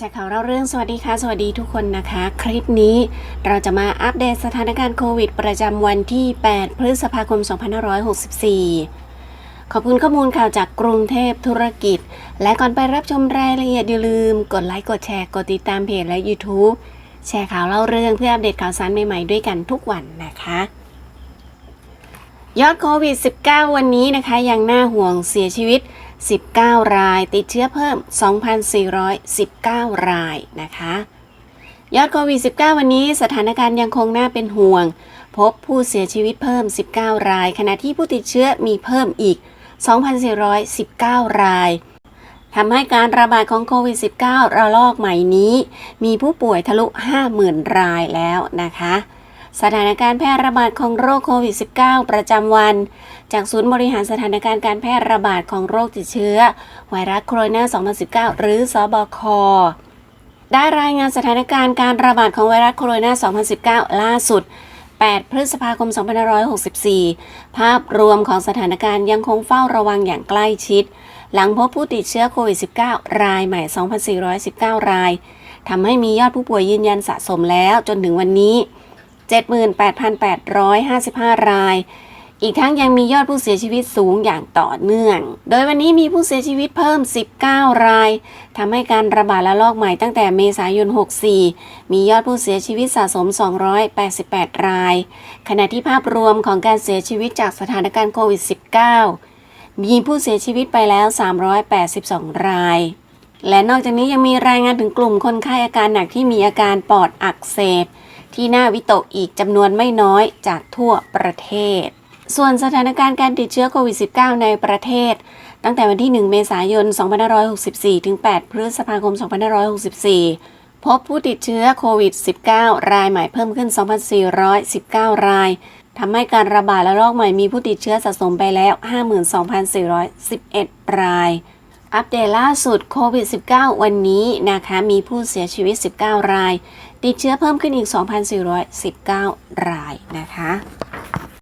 ชร์ข่าวเล่าเรื่องสวัสดีค่ะ สวัสดีทุกคนนะคะ คลิปนี้เราจะมาอัปเดตสถานการณ์โควิด ประจำวันที่ 8 พฤษภาคม 2564 ขอบคุณข้อมูลข่าวจากกรุงเทพธุรกิจ และก่อนไปรับชมรายละเอียดอย่าลืม กดไลค์กดแชร์กดติดตามเพจและ YouTube แชร์ข่าวเล่าเรื่องเพื่ออัปเดตข่าวสารใหม่ๆด้วยกันทุกวันนะคะ ยอดโควิด -19 วันนี้นะคะยังน่าห่วงเสียชีวิต 19 ราย ติดเชื้อเพิ่ม 2,419 รายนะคะ ยอดโควิด -19 วันนี้สถานการณ์ยังคงน่าเป็นห่วง พบผู้เสียชีวิตเพิ่ม 19 ราย ขณะที่ผู้ติดเชื้อมีเพิ่มอีก 2,419 รายทำให้การระบาดของโควิด -19 ระลอกใหม่นี้ มีผู้ป่วยทะลุ 50,000 รายแล้วนะคะ สถานการณ์แพร่ระบาดของโรคโควิด -19 ประจำวัน จากศูนย์บริหารสถานการณ์การแพร่ระบาดของโรคติดเชื้อ ไวรัสโคโรนา 2019 หรือสบค ได้รายงานสถานการณ์การระบาดของไวรัสโคโรนา 2019 ล่าสุด 8 พฤษภาคม 2564 ภาพรวมของสถานการณ์ยังคงเฝ้าระวังอย่างใกล้ชิด หลังพบผู้ติดเชื้อโควิด -19 รายใหม่ 2,419 รายทำให้มียอดผู้ป่วยยืนยันสะสมแล้วจนถึงวันนี้ 78,855 ราย อีกทั้งยังมียอดผู้เสียชีวิตสูงอย่างต่อเนื่อง โดยวันนี้มีผู้เสียชีวิตเพิ่ม 19 ราย ทำให้การระบาดระลอกใหม่ตั้งแต่เมษายน 64 มียอดผู้เสียชีวิตสะสม 288 ราย ขณะที่ภาพรวมของการเสียชีวิตจากสถานการณ์โควิด -19 มีผู้เสียชีวิตไปแล้ว 382 รายและนอกจากนี้ยังมีรายงานถึงกลุ่มคนไข้อาการหนักที่มีอาการปอดอักเสบ ที่น่าวิตกอีกจำนวนไม่น้อยจากทั่วประเทศ ส่วนสถานการณ์การติดเชื้อโควิด -19 ในประเทศ ตั้งแต่วันที่ 1 เมษายน 2564 ถึง 8 พฤษภาคม 2564 พบผู้ติดเชื้อโควิด -19 รายใหม่เพิ่มขึ้น 2,419 รายทำให้การระบาดระลอกใหม่มีผู้ติดเชื้อสะสมไปแล้ว 52,411 ราย อัปเดตล่าสุดโควิด -19 วันนี้นะคะ มีผู้เสียชีวิต 19 ราย ติดเชื้อเพิ่มขึ้นอีก 2,419 รายนะคะ